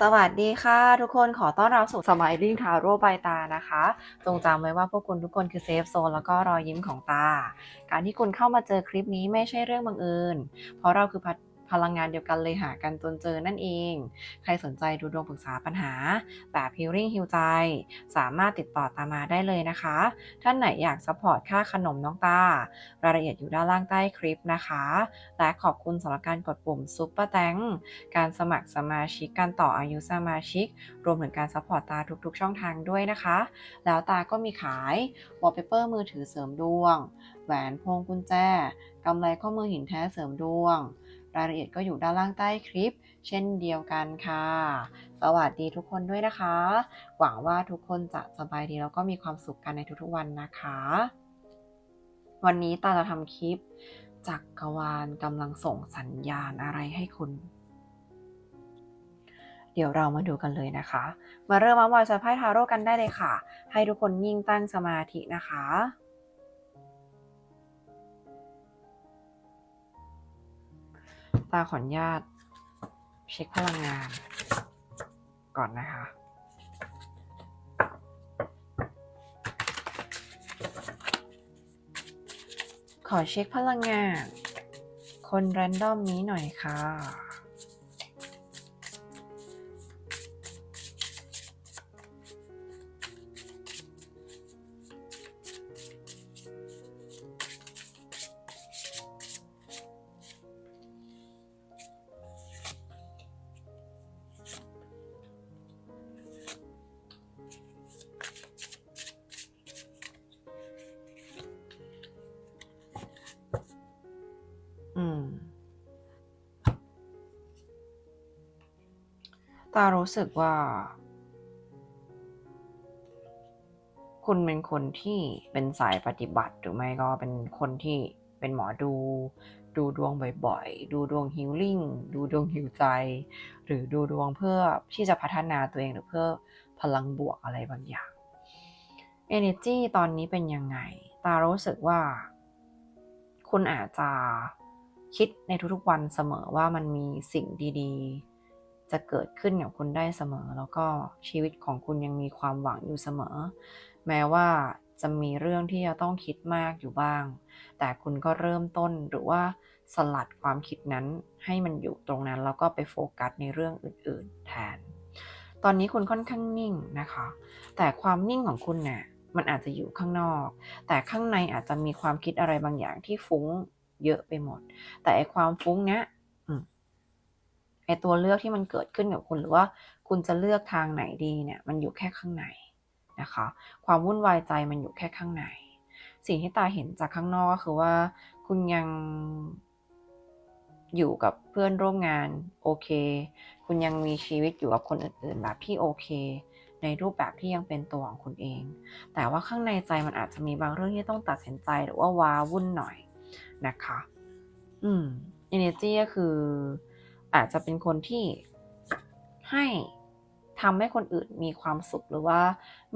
สวัสดีค่ะ ทุกคนขอต้อนรับสู่สมัยริ่งทาโร่บตานะคะ จงจำไว้ว่าพวกคุณทุกคนคือเซฟโซนแล้วก็รอยยิ้มของตา การที่คุณเข้ามาเจอคลิปนี้ไม่ใช่เรื่องบังเอิญ เพราะเราคือ พลังงานเดียวกันเลยหากันจนเจอนั่นเอง ใครสนใจดูดวงปรึกษาปัญหา แบบ Healing ฮิวใจ สามารถติดต่อตามมาได้เลยนะคะ ท่านไหนอยากซัพพอร์ตค่าขนมน้องตารายละเอียดอยู่ด้านล่างใต้คลิปนะคะ และขอบคุณสำหรับการกดปุ่มซุปเปอร์แตงการสมัครสมาชิกการต่ออายุสมาชิก รวมถึงการซัพพอร์ตตาทุกๆ ช่องทางด้วยนะคะ แล้วตาก็มีขายวอลเปเปอร์มือถือเสริมดวง แหวนพวงกุญแจกำไรข้อมือหินแท้เสริมดวง รายละเอียดก็อยู่ด้านล่างใต้คลิป เช่นเดียวกันค่ะ สวัสดีทุกคนด้วยนะคะ หวังว่าทุกคนจะสบายดีแล้วก็มีความสุขกันในทุกๆวันนะคะ วันนี้ตาจะทำคลิปจักกรวาลกำลังส่งสัญญาณอะไรให้คุณ เดี๋ยวเรามาดูกันเลยนะคะ มาเริ่มมาวายสไพ่ทาโร่กันได้เลยค่ะ ให้ทุกคนยิ่งตั้งสมาธินะคะ ตาขออนุญาต เช็คพลังงาน ก่อนนะคะ ขอเช็คพลังงาน คนแรนดอมนี้หน่อยค่ะ ตารู้สึกว่า คุณเป็นคนที่เป็นสายปฏิบัติหรือไม่ก็เป็นคนที่เป็นหมอดู ดูดวงบ่อยๆ ดูดวงฮิลลิ่งดูดวงฮิวใจ หรือดูดวงเพื่อที่จะพัฒนาตัวเองหรือเพื่อพลังบวกอะไรบางอย่าง Energy ตอนนี้เป็นยังไง ตารู้สึกว่า คุณอาจจะคิดในทุกๆวันเสมอว่ามันมีสิ่งดี ๆ จะเกิดขึ้นกับคุณได้เสมอ แล้วก็ชีวิตของคุณยังมีความหวังอยู่เสมอ แม้ว่าจะมีเรื่องที่จะต้องคิดมากอยู่บ้าง แต่คุณก็เริ่มต้นหรือว่าสลัดความคิดนั้นให้มันอยู่ตรงนั้น แล้วก็ไปโฟกัสในเรื่องอื่น ๆ แทน ตอนนี้คุณค่อนข้างนิ่งนะคะ แต่ความนิ่งของคุณเนี่ยมันอาจจะอยู่ข้างนอก แต่ข้างในอาจจะมีความคิดอะไรบางอย่างที่ฟุ้งเยอะไปหมด แต่ไอความฟุ้งเนี้ย ไอตัวเลือกที่มันเกิดขึ้นกับคุณหรือว่าคุณจะเลือกทางไหนดีเนี่ยมันอยู่แค่ข้างในนะคะ ความวุ่นวายใจมันอยู่แค่ข้างใน สิ่งที่ตาเห็นจากข้างนอกก็คือว่า คุณยังอยู่กับเพื่อนร่วมงานโอเค คุณยังมีชีวิตอยู่กับคนอื่นๆแบบที่โอเค ในรูปแบบที่ยังเป็นตัวของคุณเอง แต่ว่าข้างในใจมันอาจจะมีบางเรื่องที่ต้องตัดสินใจหรือว่าว้าวุ่นหน่อยนะคะ อืม energy ก็คือ อาจจะเป็นคนที่ให้ทำให้คนอื่นมีความสุขหรือว่า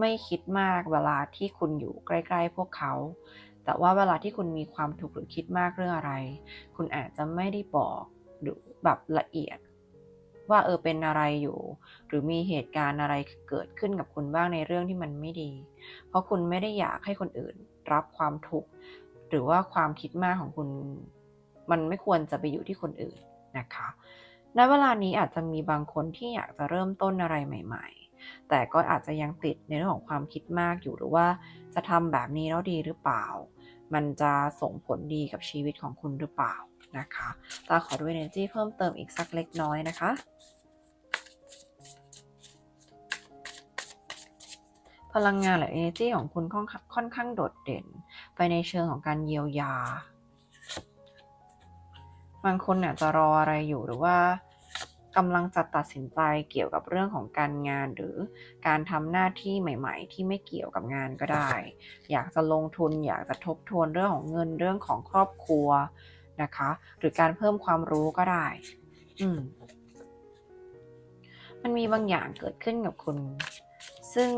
ไม่คิดมากเวลาที่คุณอยู่ใกล้ๆพวกเขา แต่ว่าเวลาที่คุณมีความทุกข์หรือคิดมากเรื่องอะไร คุณอาจจะไม่ได้บอกหรือแบบละเอียด ว่าเออเป็นอะไรอยู่ หรือมีเหตุการณ์อะไรเกิดขึ้นกับคุณบ้างในเรื่องที่มันไม่ดี เพราะคุณไม่ได้อยากให้คนอื่นรับความทุกข์หรือว่าความคิดมากของคุณ มันไม่ควรจะไปอยู่ที่คนอื่นนะคะ ณเวลานี้อาจจะมีบางคนที่อยากจะเริ่มต้นอะไรใหม่ ๆ แต่ก็อาจจะยังติดในเรื่องของความคิดมากอยู่หรือว่าจะทำแบบนี้แล้วดีหรือเปล่า มันจะส่งผลดีกับชีวิตของคุณหรือเปล่านะคะตาขอดู energy เพิ่มเติมอีกสักเล็กน้อยนะคะ พลังงานหรือ energy ของคุณค่อนข้างค่อนข้างโดดเด่น ไปในเชิงของการเยียวยา บางคนอาจจะรออะไรอยู่หรือว่ากำลังจะตัดสินใจเกี่ยวกับเรื่องของการงานหรือการทำหน้าที่ใหม่ ๆ ที่ไม่เกี่ยวกับงานก็ได้ อยากจะลงทุนอยากจะทบทวนเรื่องของเงินเรื่องของครอบครัวนะคะ หรือการเพิ่มความรู้ก็ได้ อืมมันมีบางอย่างเกิดขึ้นกับคุณ ซึ่ง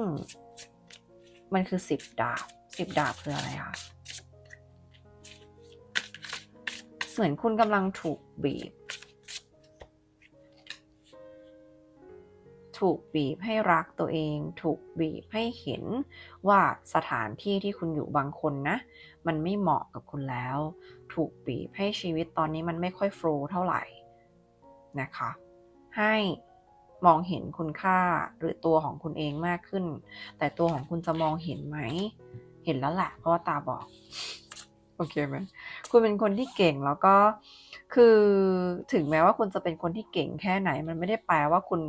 มันคือสิบดาบสิบดาบคืออะไรคะ มือนคุณกำลังถูกบีบ ถูกบีบให้รักตัวเอง ถูกบีบให้เห็นว่าสถานที่ที่คุณอยู่บางคนนะ มันไม่เหมาะกับคุณแล้ว ถูกบีบให้ชีวิตตอนนี้มันไม่ค่อยโฟล์เท่าไหร่นะคะ ให้มองเห็นคุณค่าหรือตัวของคุณเองมากขึ้น แต่ตัวของคุณจะมองเห็นไหม เห็นแล้วแหละเพราะว่าตาบอก โอเคไหมคุณเป็นคนที่เก่งแล้วก็คือถึงแม้ว่าคุณจะเป็นคนที่เก่งแค่ไหน มันไม่ได้แปลว่าคุณ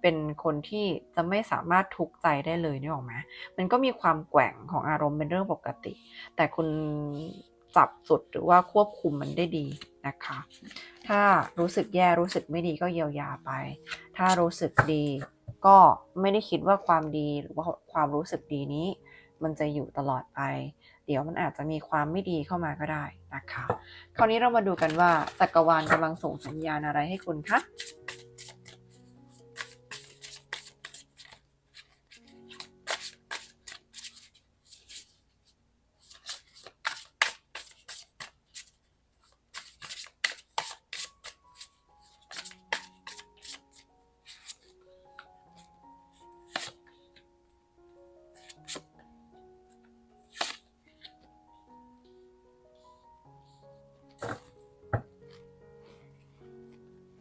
เป็นคนที่จะไม่สามารถทุกข์ใจได้เลยนี่หรอกไหมมันก็มีความแกว่งของอารมณ์เป็นเรื่องปกติ แต่คุณจับจุดหรือว่าควบคุมมันได้ดีนะคะ ถ้ารู้สึกแย่รู้สึกไม่ดีก็เยียวยาไป ถ้ารู้สึกดีก็ไม่ได้คิดว่าความดีหรือว่าความรู้สึกดีนี้ มันจะอยู่ตลอดไป เดี๋ยวมันอาจจะมีความไม่ดีเข้ามาก็ได้นะคะ คราวนี้เรามาดูกันว่าจักรวาลกำลังส่งสัญญาณอะไรให้คุณคะ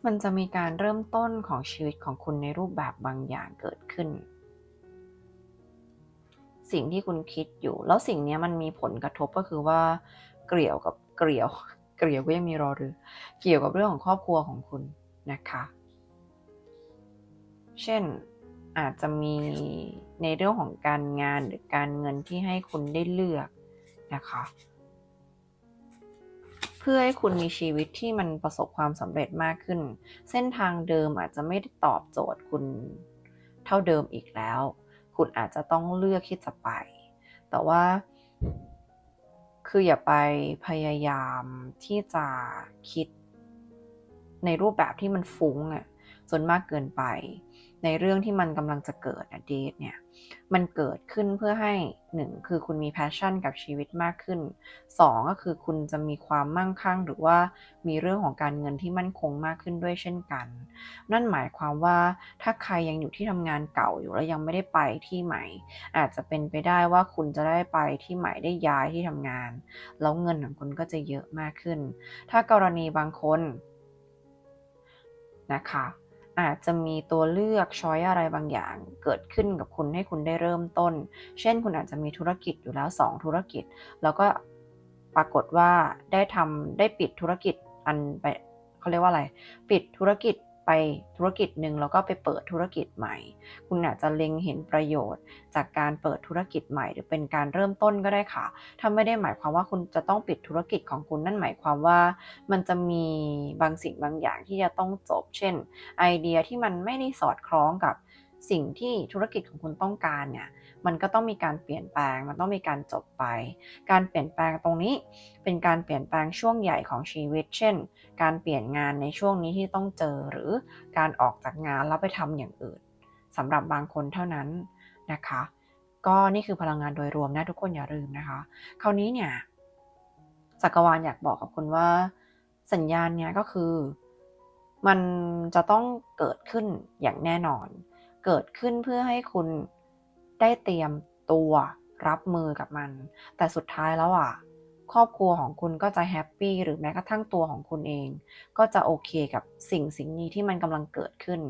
มันจะมีการเริ่มต้นของชีวิตของคุณในรูปแบบบางอย่างเกิดขึ้น สิ่งที่คุณคิดอยู่ แล้วสิ่งนี้มันมีผลกระทบก็คือว่า เกี่ยวกับเกลียว เกลียวก็ยังมีรอหรือ เกี่ยวกับเรื่องของครอบครัวของคุณนะคะ เช่นอาจจะมีในเรื่องของการงานหรือการเงินที่ให้คุณได้เลือกนะคะ เพื่อให้คุณมีชีวิตที่มันประสบความสำเร็จมากขึ้น เส้นทางเดิมอาจจะไม่ได้ตอบโจทย์คุณเท่าเดิมอีกแล้ว คุณอาจจะต้องเลือกที่จะไป แต่ว่าคืออย่าไปพยายามที่จะคิดในรูปแบบที่มันฟุ้งอะจนมากเกินไป ในเรื่องที่มันกำลังจะเกิดอะเดทเนี่ยมันเกิดขึ้นเพื่อให้หนึ่งคือคุณมีแพชชั่นกับชีวิตมากขึ้นสองก็คือคุณจะมีความมั่งคั่ง หรือว่ามีเรื่องของการเงินที่มั่นคงมากขึ้นด้วยเช่นกัน นั่นหมายความว่าถ้าใครยังอยู่ที่ทำงานเก่าอยู่แล้วยังไม่ได้ไปที่ใหม่ อาจจะเป็นไปได้ว่าคุณจะได้ไปที่ใหม่ได้ย้ายที่ทำงาน แล้วเงินของคุณก็จะเยอะมากขึ้น ถ้ากรณีบางคนนะคะ อาจจะมีตัวเลือกช้อยอะไรบางอย่างเกิดขึ้นกับคุณให้คุณได้เริ่มต้น เช่น คุณอาจจะมีธุรกิจอยู่แล้ว 2 ธุรกิจ แล้วก็ปรากฏว่าได้ทำได้ปิดธุรกิจอันไปเขาเรียกว่าอะไร ปิดธุรกิจ ไปธุรกิจหนึ่งแล้วก็ไปเปิดธุรกิจใหม่ คุณอาจจะเล็งเห็นประโยชน์ จากการเปิดธุรกิจใหม่ หรือเป็นการเริ่มต้นก็ได้ค่ะ ถ้าไม่ได้หมายความว่าคุณจะต้องปิดธุรกิจของคุณนั่นหมายความว่า มันจะมีบางสิ่งบางอย่างที่จะต้องจบ เช่น ไอเดียที่มันไม่ได้สอดคล้องกับสิ่งที่ธุรกิจของคุณต้องการเนี่ย มันก็ต้องมีการเปลี่ยนแปลง มันต้องมีการจบไป การเปลี่ยนแปลงตรงนี้เป็นการเปลี่ยนแปลงช่วงใหญ่ของชีวิต เช่น การเปลี่ยนงานในช่วงนี้ที่ต้องเจอหรือการออกจากงานแล้วไปทำอย่างอื่นสำหรับบางคนเท่านั้นนะคะ ก็นี่คือพลังงานโดยรวมนะทุกคนอย่าลืมนะคะ คราวนี้เนี่ยจักรวาลอยากบอกกับคุณว่าสัญญาณเนี้ยก็คือมันจะต้องเกิดขึ้นอย่างแน่นอน เกิดขึ้นเพื่อให้คุณ ได้เตรียมตัวรับมือกับมัน แต่สุดท้ายแล้วอะ ครอบครัวของคุณก็จะแฮปปี้หรือแม้กระทั่งตัวของคุณเอง ก็จะโอเคกับสิ่งสิ่งนี้ที่มันกำลังเกิดขึ้น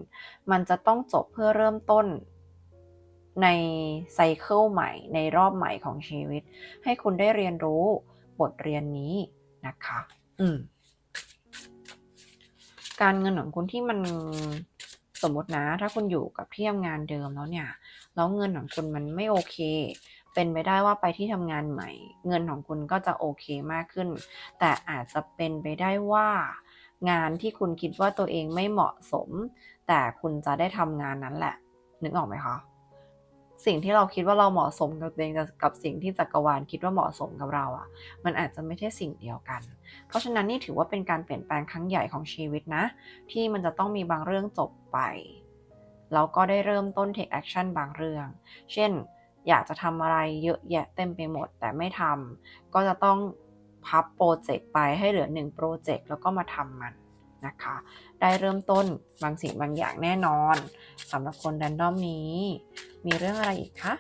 มันจะต้องจบเพื่อเริ่มต้นในไซเคิลใหม่ ในรอบใหม่ของชีวิต ให้คุณได้เรียนรู้บทเรียนนี้นะคะ อืม การเงินของคุณที่มันสมมตินะ ถ้าคุณอยู่กับที่ทำงานเดิมแล้วเนี่ย แล้วเงินของคุณมันไม่โอเค เป็นไปได้ว่าไปที่ทำงานใหม่ เงินของคุณก็จะโอเคมากขึ้น แต่อาจจะเป็นไปได้ว่างานที่คุณคิดว่าตัวเองไม่เหมาะสม แต่คุณจะได้ทำงานนั้นแหละ นึกออกไหมคะสิ่งที่เราคิดว่าเราเหมาะสมกับตัวเองกับสิ่งที่จักรวาลคิดว่าเหมาะสมกับเราอะ่ะ มันอาจจะไม่ใช่สิ่งเดียวกัน เพราะฉะนั้นนี่ถือว่าเป็นการเปลี่ยนแปลงครั้งใหญ่ของชีวิตนะ ที่มันจะต้องมีบางเรื่องจบไป แล้วก็ได้เริ่มต้น take action บางเรื่อง เช่น อยากจะทำอะไรเยอะแยะเต็มไปหมดแต่ไม่ทำก็จะต้องพับโปรเจกต์ไปให้เหลือหนึ่งโปรเจกต์แล้วก็มาทำมันนะคะ ได้เริ่มต้นบางสิ่งบางอย่างแน่นอนสำหรับคนแรนดอมนี้ มีเรื่องอะไรอีกคะ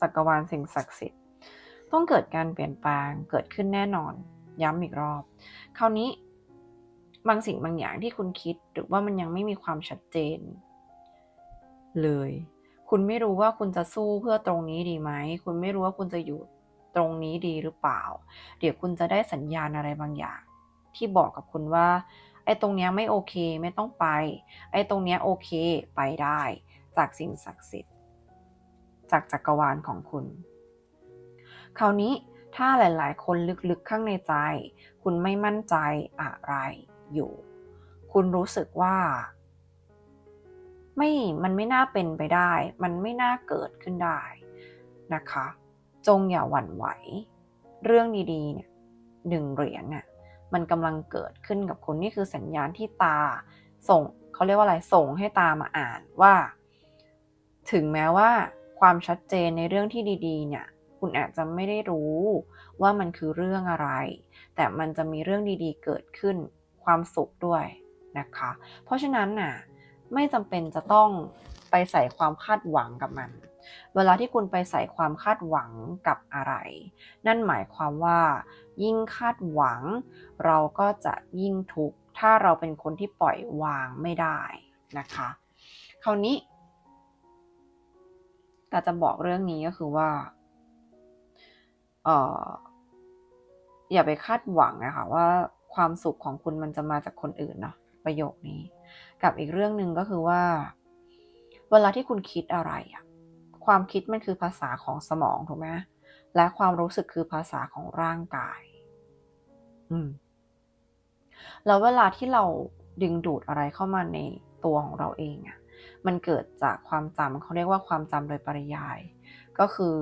จักรวาลสิ่งศักดิ์สิทธิ์ ต้องเกิดการเปลี่ยนแปลงเกิดขึ้นแน่นอน ย้ำอีกรอบ คราวนี้บางสิ่งบางอย่างที่คุณคิดหรือว่ามันยังไม่มีความชัดเจน เลย คุณไม่รู้ว่าคุณจะสู้เพื่อตรงนี้ดีไหม คุณไม่รู้ว่าคุณจะอยู่ตรงนี้ดีหรือเปล่า เดี๋ยวคุณจะได้สัญญาณอะไรบางอย่าง ที่บอกกับคุณว่า ไอ้ตรงเนี้ยไม่โอเคไม่ต้องไป ไอ้ตรงเนี้ยโอเคไปได้ จากสิ่งศักดิ์สิทธิ์ จากจักรวาลของคุณ คราวนี้ถ้าหลายๆ คนลึกๆข้างในใจ คุณไม่มั่นใจอะไรอยู่ คุณรู้สึกว่า ไม่มันไม่น่าเป็นไปได้ มันไม่น่าเกิดขึ้นได้นะคะ จงอย่าหวั่นไหว เรื่องดีๆเนี่ยหนึ่งเหรียญเนี่ยมันกำลังเกิดขึ้นกับคุณนี่คือสัญญาณที่ตาส่งเขาเรียกว่าอะไรส่งให้ตามาอ่านว่า ถึงแม้ว่า ความชัดเจนในเรื่องที่ดีๆ เนี่ย คุณอาจจะไม่ได้รู้ว่ามันคือเรื่องอะไร แต่มันจะมีเรื่องดีๆ เกิดขึ้นความสุขด้วยนะคะ เพราะฉะนั้นน่ะไม่จำเป็นจะต้องไปใส่ความคาดหวังกับมัน เวลาที่คุณไปใส่ความคาดหวังกับอะไร นั่นหมายความว่า ยิ่งคาดหวัง เราก็จะยิ่งทุกข์ถ้าเราเป็นคนที่ปล่อยวางไม่ได้นะคะ คราวนี้ แต่จะบอกเรื่องนี้ก็คือว่าเอ่ออย่าไปคาดหวังนะคะว่าความสุขของคุณมันจะมาจากคนอื่นเนาะประโยคนี้ กับอีกเรื่องหนึ่งก็คือว่า เวลาที่คุณคิดอะไรอะความคิดมันคือภาษาของสมองถูกไหมและความรู้สึกคือภาษาของร่างกาย อืม แล้วเวลาที่เราดึงดูดอะไรเข้ามาในตัวของเราเองอะ มันเกิดจากความจำเขาเรียกว่าความจำโดยปริยาย ก็คือ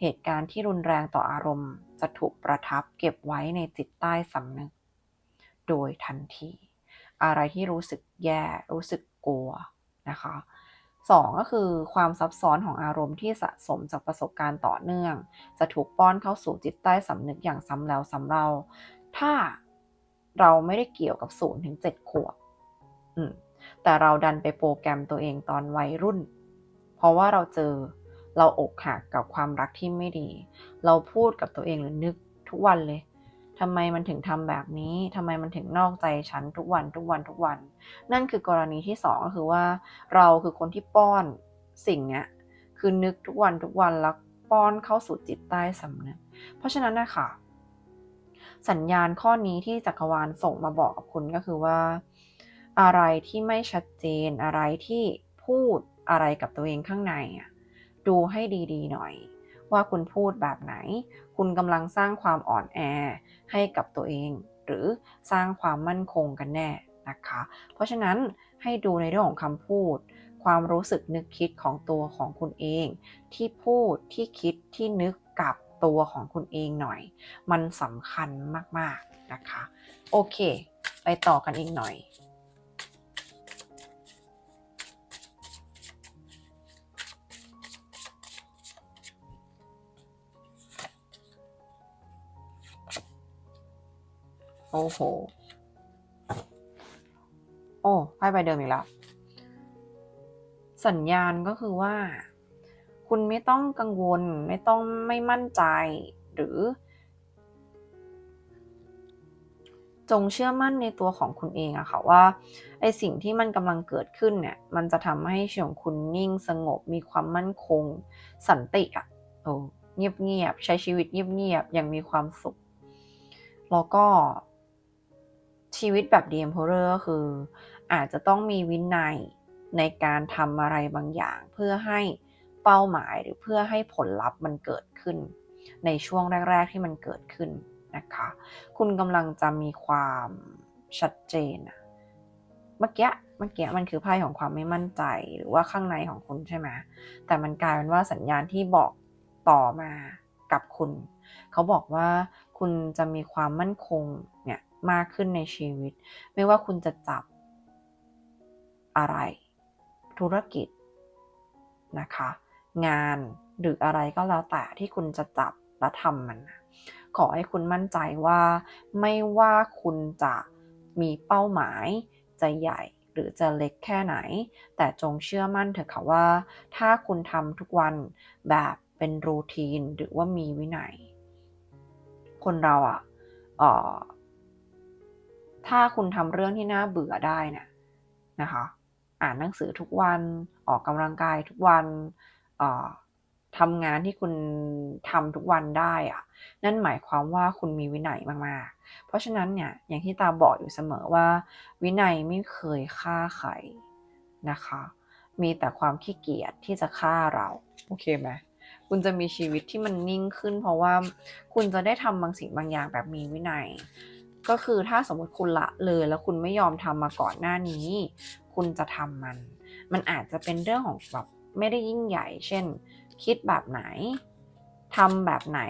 เหตุการณ์ที่รุนแรงต่ออารมณ์ จะถูกประทับเก็บไว้ในจิตใต้สำนึก โดยทันที อะไรที่รู้สึกแย่ รู้สึกกลัวนะคะสองก็คือความซับซ้อนของอารมณ์ที่สะสมจากประสบการณ์ต่อเนื่อง จะถูกป้อนเข้าสู่จิตใต้สำนึกอย่างซ้ำแล้วซ้ำเล่า ถ้าเราไม่ได้เกี่ยวกับศูนย์ถึงเจ็ดขวบ แต่เราดันไปโปรแกรมตัวเองตอนวัยรุ่น เพราะว่าเราเจอเราอกหักกับความรักที่ไม่ดี เราพูดกับตัวเองหรือนึกทุกวันเลยทำไมมันถึงทำแบบนี้ทำไมมันถึงนอกใจฉันทุกวันทุกวันทุกวัน นั่นคือกรณีที่สองก็คือว่า เราคือคนที่ป้อนสิ่งเนี้ยคือนึกทุกวันทุกวันแล้วป้อนเข้าสู่จิตใต้สำนึกเพราะฉะนั้นนะคะสัญญาณข้อนี้ที่จักรวาลส่งมาบอกกับคุณก็คือว่า อะไรที่ไม่ชัดเจน อะไรที่พูดอะไรกับตัวเองข้างในอะดูให้ดีๆหน่อย ว่าคุณพูดแบบไหน คุณกำลังสร้างความอ่อนแอให้กับตัวเอง หรือสร้างความมั่นคงกันแน่นะคะ เพราะฉะนั้นให้ดูในเรื่องของคำพูด ความรู้สึกนึกคิดของตัวของคุณเอง ที่พูดที่คิดที่นึกกับตัวของคุณเองหน่อย มันสำคัญมากๆนะคะ โอเค ไปต่อกันอีกหน่อย โอ้โห โอ้ไพ่ใบเดิมอีกแล้ว สัญญาณก็คือว่า คุณไม่ต้องกังวล ไม่ต้องไม่มั่นใจ หรือ จงเชื่อมั่นในตัวของคุณเองอะค่ะว่าไอสิ่งที่มันกำลังเกิดขึ้นเนี่ย มันจะทำให้ชีวิตของคุณนิ่งสงบ มีความมั่นคง สันติอะโอ้เงียบๆใช้ชีวิตเงียบๆอย่างมีความสุข แล้วก็ ชีวิตแบบ The Emperor ก็คือ อาจจะต้องมีวินัยในการทำอะไรบางอย่าง เพื่อให้เป้าหมายหรือเพื่อให้ผลลัพธ์มันเกิดขึ้น ในช่วงแรก ๆ ที่มันเกิดขึ้นนะคะ คุณกำลังจะมีความชัดเจนเมื่อกี้เมื่อกี้มันคือไพ่ของความไม่มั่นใจหรือว่าข้างในของคุณใช่ไหมแต่มันกลายเป็นว่าสัญญาณที่บอกต่อมากับคุณ เขาบอกว่าคุณจะมีความมั่นคงเนี่ย มากขึ้นในชีวิต ไม่ว่าคุณจะจับอะไร ธุรกิจนะคะ งานหรืออะไรก็แล้วแต่ที่คุณจะจับและทำมัน ขอให้คุณมั่นใจว่า ไม่ว่าคุณจะมีเป้าหมายจะใหญ่หรือจะเล็กแค่ไหน แต่จงเชื่อมั่นเถอะค่ะว่า ถ้าคุณทำทุกวันแบบเป็นรูทีนหรือว่ามีวินัย คนเราอะ่ะ ถ้าคุณทำเรื่องที่น่าเบื่อได้นี่ยนะคะ อ่านหนังสือทุกวัน ออกกำลังกายทุกวันทำงานที่คุณทำทุกวันได้อะนั่นหมายความว่าคุณมีวินัยมากๆ เพราะฉะนั้นเนี่ยอย่างที่ตาบอกอยู่เสมอว่า วินัยไม่เคยฆ่าใครนะคะ มีแต่ความขี้เกียจที่จะฆ่าเราโอเคไหมคุณจะมีชีวิตที่มันนิ่งขึ้น เพราะว่าคุณจะได้ทำบางสิ่งบางอย่างแบบมีวินัย ก็คือถ้าสมมติคุณละเลยแล้วคุณไม่ยอมทำมาก่อนหน้านี้ คุณจะทำมัน มันอาจจะเป็นเรื่องของแบบไม่ได้ยิ่งใหญ่ เช่น คิดแบบไหนทำแบบไหน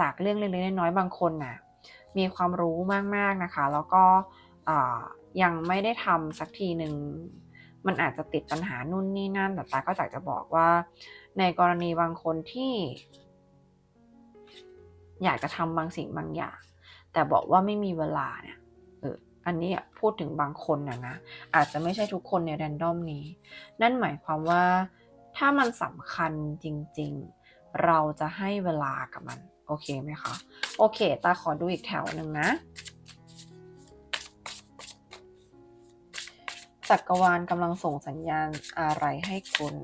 จากเรื่องเล็กๆน้อยๆบางคนน่ะมีความรู้มากๆนะคะ แล้วก็ยังไม่ได้ทำสักทีหนึ่งมันอาจจะติดปัญหานู่นนี่นั่น แต่ตาก็อยากจะบอกว่า ในกรณีบางคนที่ อยากจะทำบางสิ่งบางอย่าง แต่บอกว่าไม่มีเวลาเนี่ยเอออันนี้พูดถึงบางคนนะนะ อาจจะไม่ใช่ทุกคนในแรนดอมนี้ นั่นหมายความว่าถ้ามันสำคัญจริง ๆ เราจะให้เวลากับมัน โอเคไหมคะ โอเค ตาขอดูอีกแถวหนึ่งนะจักรวาลกำลังส่งสัญญาณอะไรให้คุณ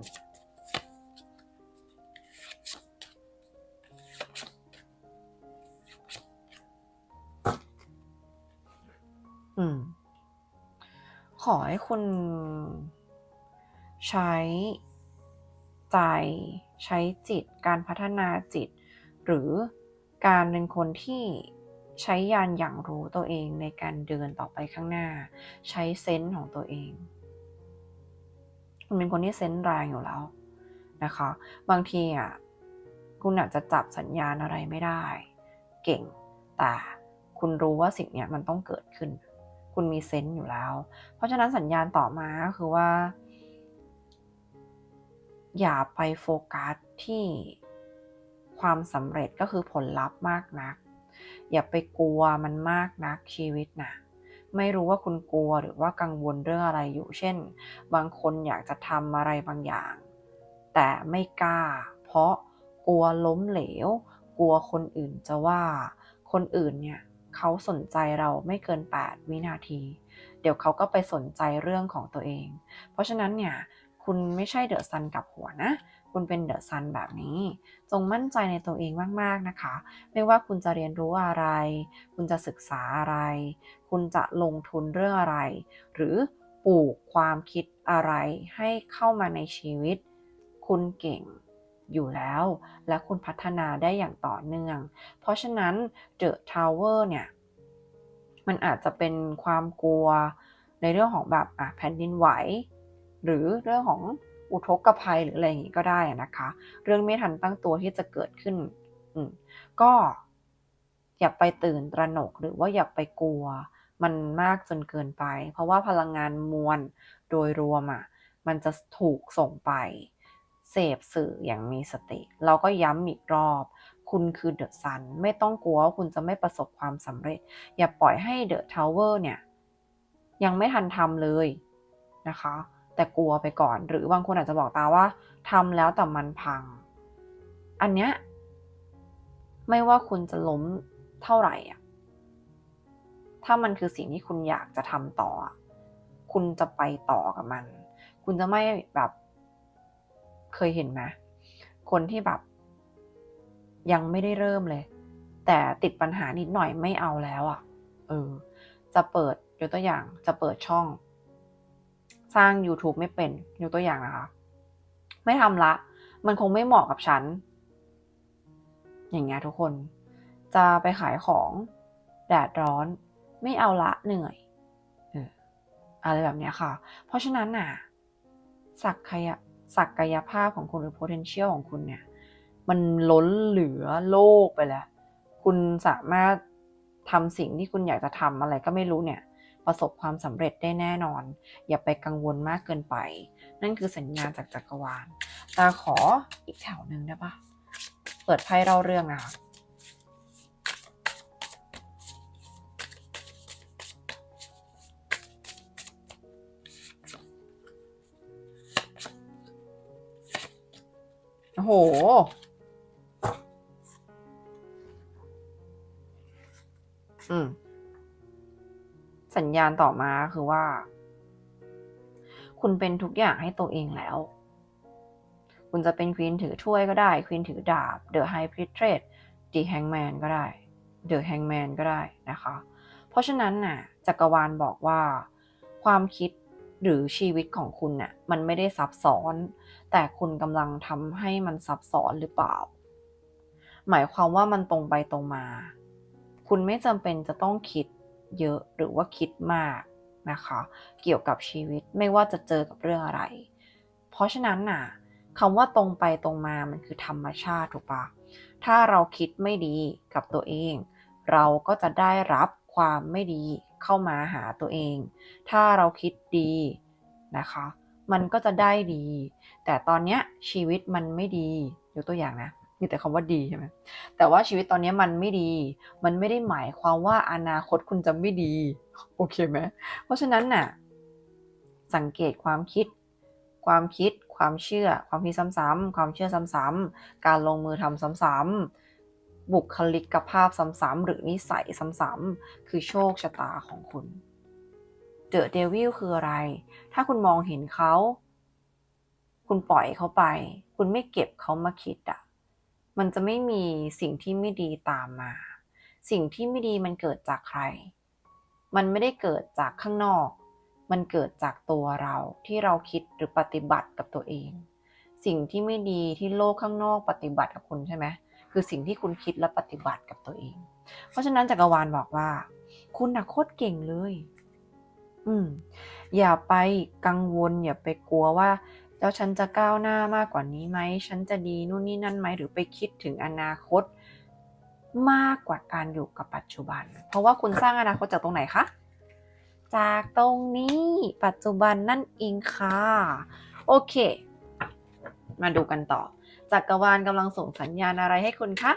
อืม ขอให้คุณใช้ใจ ใช้จิต การพัฒนาจิต หรือการเป็นคนที่ใช้ยานอย่างรู้ตัวเองในการเดินต่อไปข้างหน้า ใช้เซนส์ของตัวเองคุณเป็นคนที่เซนส์แรงอยู่แล้วนะคะ บางทีอะคุณอาจจะจับสัญญาณอะไรไม่ได้ เก่งแต่คุณรู้ว่าสิ่งนี้มันต้องเกิดขึ้น คุณมีเซนส์อยู่แล้ว เพราะฉะนั้นสัญญาณต่อมาก็คือว่า อย่าไปโฟกัสที่ความสำเร็จก็คือผลลัพธ์มากนัก อย่าไปกลัวมันมากนักชีวิตนะไม่รู้ว่าคุณกลัวหรือว่ากังวลเรื่องอะไรอยู่ เช่น บางคนอยากจะทำอะไรบางอย่าง แต่ไม่กล้า เพราะกลัวล้มเหลว กลัวคนอื่นจะว่า คนอื่นเนี่ย เขาสนใจเราไม่เกิน 8 วินาที เดี๋ยวเขาก็ไปสนใจเรื่องของตัวเอง เพราะฉะนั้นเนี่ย คุณไม่ใช่เดอะซันกับหัวนะ คุณเป็นเดอะซันแบบนี้ จงมั่นใจในตัวเองมาก ๆ นะคะ ไม่ว่าคุณจะเรียนรู้อะไร คุณจะศึกษาอะไร คุณจะลงทุนเรื่องอะไร หรือปลูกความคิดอะไรให้เข้ามาในชีวิต คุณเก่ง อยู่แล้ว และคุณพัฒนาได้อย่างต่อเนื่อง เพราะฉะนั้นเดอะทาวเวอร์เนี่ย มันอาจจะเป็นความกลัวในเรื่องของแบบอะแผ่นดินไหว หรือเรื่องของอุทกภัยหรืออะไรอย่างนี้ก็ได้นะคะ เรื่องไม่ทันตั้งตัวที่จะเกิดขึ้นก็อย่าไปตื่นตระหนกหรือว่าอย่าไปกลัว มันมากจนเกินไป เพราะว่าพลังงานมวลโดยรวมอะ่ะมันจะถูกส่งไป เสพสื่ออย่างมีสติ เราก็ย้ำอีกรอบ คุณคือเดอะซัน ไม่ต้องกลัวว่าคุณจะไม่ประสบความสำเร็จ อย่าปล่อยให้เดอะทาวเวอร์เนี่ย ยังไม่ทันทำเลยนะคะ แต่กลัวไปก่อน หรือบางคนอาจจะบอกตาว่าทำแล้วแต่มันพัง อันเนี้ยไม่ว่าคุณจะล้มเท่าไหร่อะถ้ามันคือสิ่งที่คุณอยากจะทำต่อ คุณจะไปต่อกับมัน คุณจะไม่แบบ เคยเห็นไหมคนที่แบบ ยังไม่ได้เริ่มเลย แต่ติดปัญหานิดหน่อยไม่เอาแล้วอะ เออ จะเปิดยกตัวอย่าง จะเปิดช่อง สร้าง YouTube ไม่เป็นยกตัวอย่างนะคะ ไม่ทำละ มันคงไม่เหมาะกับฉัน อย่างเงี้ยทุกคน จะไปขายของแดดร้อน ไม่เอาละเหนื่อยอะไรแบบเนี้ยค่ะ เพราะฉะนั้นน่ะศักย ศักยภาพของคุณหรือ potential ของคุณเนี่ย มันล้นเหลือโลกไปแล้ว คุณสามารถทำสิ่งที่คุณอยากจะทำอะไรก็ไม่รู้เนี่ย ประสบความสำเร็จได้แน่นอน อย่าไปกังวลมากเกินไป นั่นคือสัญญาณจากจักรวาลตาขออีกแถวหนึ่งได้ปะเปิดไพ่เล่าเรื่องนะคะ โอ้โห อืม สัญญาณต่อมาคือว่า คุณเป็นทุกอย่างให้ตัวเองแล้ว คุณจะเป็นควีนถือถ้วยก็ได้ควีนถือดาบเดอะไฮพริเทรดดีแฮงแมนก็ได้เดอะแฮงแมนก็ได้นะคะ เพราะฉะนั้นน่ะจักรวาลบอกว่า ความคิด หรือชีวิตของคุณน่ะมันไม่ได้ซับซ้อน แต่คุณกำลังทำให้มันซับซ้อนหรือเปล่า หมายความว่ามันตรงไปตรงมา คุณไม่จำเป็นจะต้องคิดเยอะหรือว่าคิดมากนะคะ เกี่ยวกับชีวิตไม่ว่าจะเจอกับเรื่องอะไร เพราะฉะนั้นน่ะคำว่าตรงไปตรงมามันคือธรรมชาติถูกปะถ้าเราคิดไม่ดีกับตัวเอง เราก็จะได้รับความไม่ดี เข้ามาหาตัวเอง ถ้าเราคิดดีนะคะ มันก็จะได้ดี แต่ตอนเนี้ยชีวิตมันไม่ดียกตัวอย่างนะมีแต่คำว่าดีใช่ไหมแต่ว่าชีวิตตอนนี้มันไม่ดี มันไม่ได้หมายความว่าอนาคตคุณจะไม่ดี โอเคไหมเพราะฉะนั้นน่ะ สังเกตความคิด ความคิด ความเชื่อ ความคิดซ้ำๆความเชื่อซ้ำๆการลงมือทำซ้ำๆ บุคลิกภาพซ้ำๆหรือนิสัยซ้ำๆคือโชคชะตาของคุณเดอะเดวิลคืออะไร ถ้าคุณมองเห็นเขา คุณปล่อยเขาไป คุณไม่เก็บเขามาคิดอะมันจะไม่มีสิ่งที่ไม่ดีตามมา สิ่งที่ไม่ดีมันเกิดจากใคร มันไม่ได้เกิดจากข้างนอก มันเกิดจากตัวเราที่เราคิดหรือปฏิบัติกับตัวเอง สิ่งที่ไม่ดีที่โลกข้างนอกปฏิบัติกับคุณใช่ไหม คือสิ่งที่คุณคิดและปฏิบัติกับตัวเอง เพราะฉะนั้นจักรวาลบอกว่า คุณนะโคตรเก่งเลย อืม อย่าไปกังวล อย่าไปกลัวว่าแล้วฉันจะก้าวหน้ามากกว่านี้ไหม ฉันจะดีนู่นนี่นั่นไหม หรือไปคิดถึงอนาคต มากกว่าการอยู่กับปัจจุบัน เพราะว่าคุณสร้างอนาคตจากตรงไหนคะ จากตรงนี้ปัจจุบันนั่นเองค่ะ โอเค มาดูกันต่อ จักรวาลกำลังส่งสัญญาณอะไรให้คุณคะ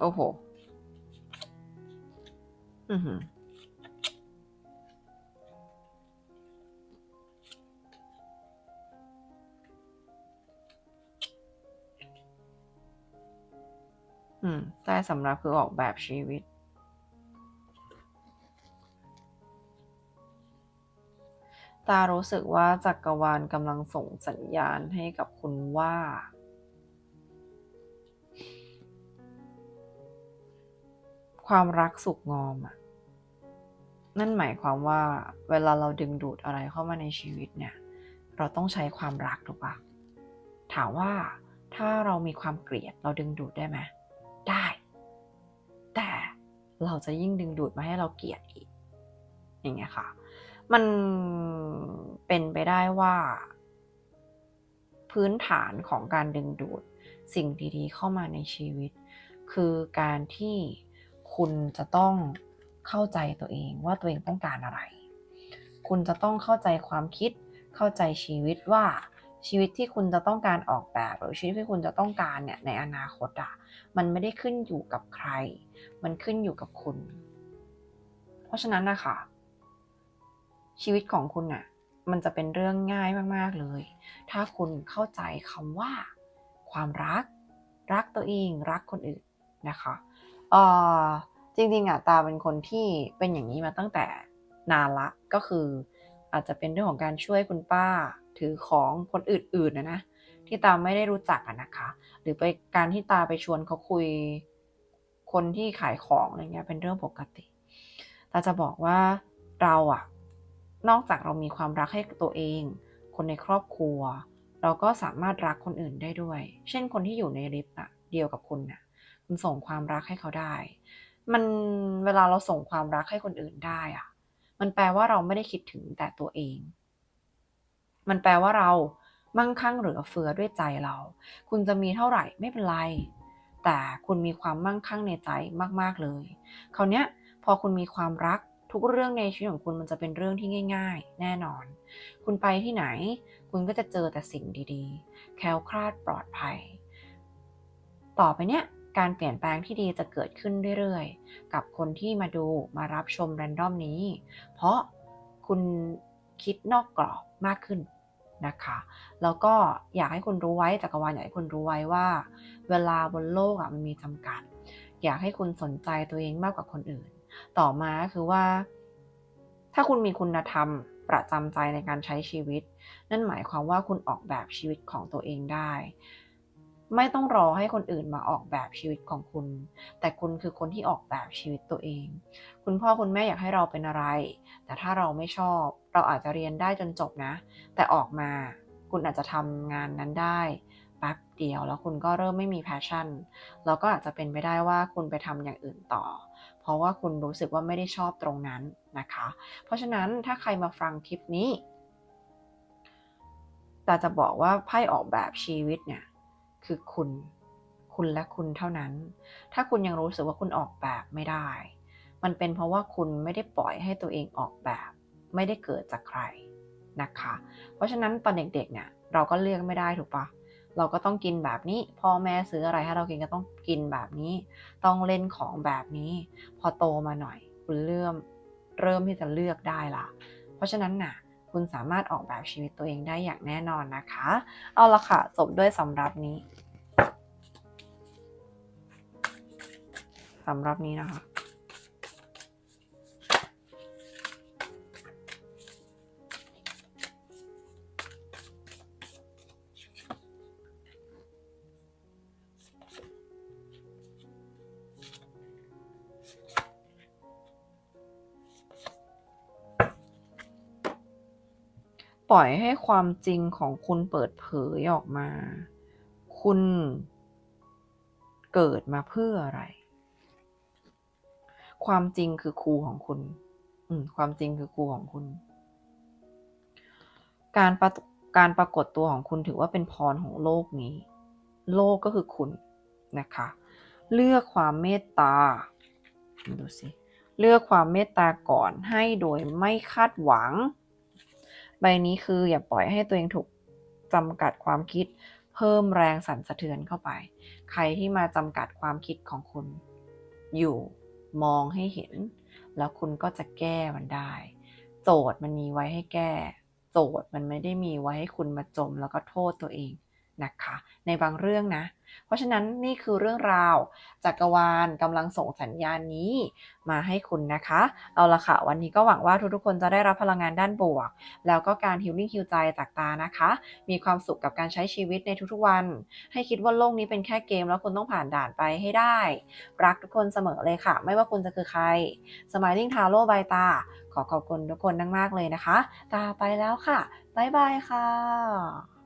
โอ้โห อือหือ อืมใต้สำรับคือออกแบบชีวิต ตารู้สึกว่าจักรวาลกำลังส่งสัญญาณให้กับคุณว่า ความรักสุกงอมอะนั่นหมายความว่าเวลาเราดึงดูดอะไรเข้ามาในชีวิตเนี่ย เราต้องใช้ความรักถูกปะถามว่าถ้าเรามีความเกลียดเราดึงดูดได้ไหม ได้ แต่เราจะยิ่งดึงดูดมาให้เราเกลียดอีก อย่างเงี้ยค่ะ มันเป็นไปได้ว่า พื้นฐานของการดึงดูดสิ่งดีๆ เข้ามาในชีวิต คือการที่คุณจะต้องเข้าใจตัวเองว่าตัวเองต้องการอะไร คุณจะต้องเข้าใจความคิด เข้าใจชีวิตว่า ชีวิตที่คุณจะต้องการออกแบบหรือชีวิตที่คุณจะต้องการเนี่ยในอนาคตอะมันไม่ได้ขึ้นอยู่กับใคร มันขึ้นอยู่กับคุณ เพราะฉะนั้นนะคะชีวิตของคุณน่ะมันจะเป็นเรื่องง่ายมากๆเลย ถ้าคุณเข้าใจคำว่า ความรัก รักตัวเอง รักคนอื่นนะคะเออจริงๆอะตาเป็นคนที่เป็นอย่างนี้มาตั้งแต่นานละก็คืออาจจะเป็นเรื่องของการช่วยคุณป้า ถือของคนอื่นๆนะนะที่ตาไม่ได้รู้จักอะนะคะ หรือไปการที่ตาไปชวนเขาคุยคนที่ขายของอะไรเงี้ยเป็นเรื่องปกติตาจะบอกว่าเราอะนอกจากเรามีความรักให้ตัวเอง คนในครอบครัว เราก็สามารถรักคนอื่นได้ด้วย เช่นคนที่อยู่ในลิฟต์อะเดียวกับคุณนะคุณส่งความรักให้เขาได้ มันเวลาเราส่งความรักให้คนอื่นได้อะมันแปลว่าเราไม่ได้คิดถึงแต่ตัวเอง มันแปลว่าเรามั่งคั่งเหลือเฟือด้วยใจเรา คุณจะมีเท่าไหร่ไม่เป็นไร แต่คุณมีความมั่งคั่งในใจมากๆเลย คราวเนี้ยพอคุณมีความรักทุกเรื่องในชีวิตของคุณมันจะเป็นเรื่องที่ง่าย ๆ แน่นอน คุณไปที่ไหน คุณก็จะเจอแต่สิ่งดีๆ แคล้วคลาดปลอดภัย ต่อไปเนี้ยการเปลี่ยนแปลงที่ดีจะเกิดขึ้นเรื่อยๆ กับคนที่มาดูมารับชมแรนดอมนี้ เพราะคุณคิดนอกกรอบมากขึ้น นะคะแล้วก็อยากให้คุณรู้ไว้จักรวาลอยากให้คุณรู้ไว้ว่า เวลาบนโลกอะมันมีจำกัด อยากให้คุณสนใจตัวเองมากกว่าคนอื่น ต่อมาคือว่า ถ้าคุณมีคุณธรรมประจำใจในการใช้ชีวิต นั่นหมายความว่าคุณออกแบบชีวิตของตัวเองได้ ไม่ต้องรอให้คนอื่นมาออกแบบชีวิตของคุณ แต่คุณคือคนที่ออกแบบชีวิตตัวเอง คุณพ่อคุณแม่อยากให้เราเป็นอะไร แต่ถ้าเราไม่ชอบ เราอาจจะเรียนได้จนจบนะ แต่ออกมาคุณอาจจะทำงานนั้นได้แป๊บเดียว แล้วคุณก็เริ่มไม่มีแพชชั่น แล้วก็อาจจะเป็นไปได้ว่าคุณไปทำอย่างอื่นต่อ เพราะว่าคุณรู้สึกว่าไม่ได้ชอบตรงนั้นนะคะ เพราะฉะนั้นถ้าใครมาฟังคลิปนี้แต่จะบอกว่าไพ่ออกแบบชีวิตเนี่ยคือคุณคุณและคุณเท่านั้น ถ้าคุณยังรู้สึกว่าคุณออกแบบไม่ได้ มันเป็นเพราะว่าคุณไม่ได้ปล่อยให้ตัวเองออกแบบ ไม่ได้เกิดจากใครนะคะ เพราะฉะนั้นตอนเด็กๆเนี่ยเราก็เลือกไม่ได้ถูกปะเราก็ต้องกินแบบนี้ พ่อแม่ซื้ออะไรให้เรากินก็ต้องกินแบบนี้ ต้องเล่นของแบบนี้ พอโตมาหน่อย คุณเริ่มเริ่มที่จะเลือกได้ละเพราะฉะนั้นน่ะคุณสามารถออกแบบชีวิตตัวเองได้อย่างแน่นอนนะคะ เอาละค่ะ จบด้วยสำหรับนี้สำหรับนี้นะคะ ปล่อยให้ความจริงของคุณเปิดเผยออกมา คุณเกิดมาเพื่ออะไร ความจริงคือครูของคุณ อืม ความจริงคือครูของคุณ การปรการปรากฏตัวของคุณถือว่าเป็นพรของโลกนี้ โลกก็คือคุณนะคะ เลือกความเมตตา ดูสิ เลือกความเมตตาก่อนให้โดยไม่คาดหวัง ใบนี้คืออย่าปล่อยให้ตัวเองถูกจำกัดความคิด เพิ่มแรงสั่นสะเทือนเข้าไป ใครที่มาจำกัดความคิดของคุณ อยู่มองให้เห็น แล้วคุณก็จะแก้มันได้ โจทย์มันมีไว้ให้แก้ โจทย์มันไม่ได้มีไว้ให้คุณมาจมแล้วก็โทษตัวเอง นะคะในบางเรื่องนะ เพราะฉะนั้นนี่คือเรื่องราวจักรวาลกำลังส่งสัญญาณนี้มาให้คุณนะคะ เอาละค่ะ วันนี้ก็หวังว่าทุกๆคนจะได้รับพลังงานด้านบวก แล้วก็การฮิลลิ่งฮิลใจจากตานะคะ มีความสุขกับการใช้ชีวิตในทุกๆวัน ให้คิดว่าโลกนี้เป็นแค่เกม แล้วคุณต้องผ่านด่านไปให้ได้ รักทุกคนเสมอเลยค่ะ ไม่ว่าคุณจะคือใคร Smiling Taro บายตา ขอขอบคุณทุกคนมากๆเลยนะคะ ตาไปแล้วค่ะบ๊ายบายค่ะ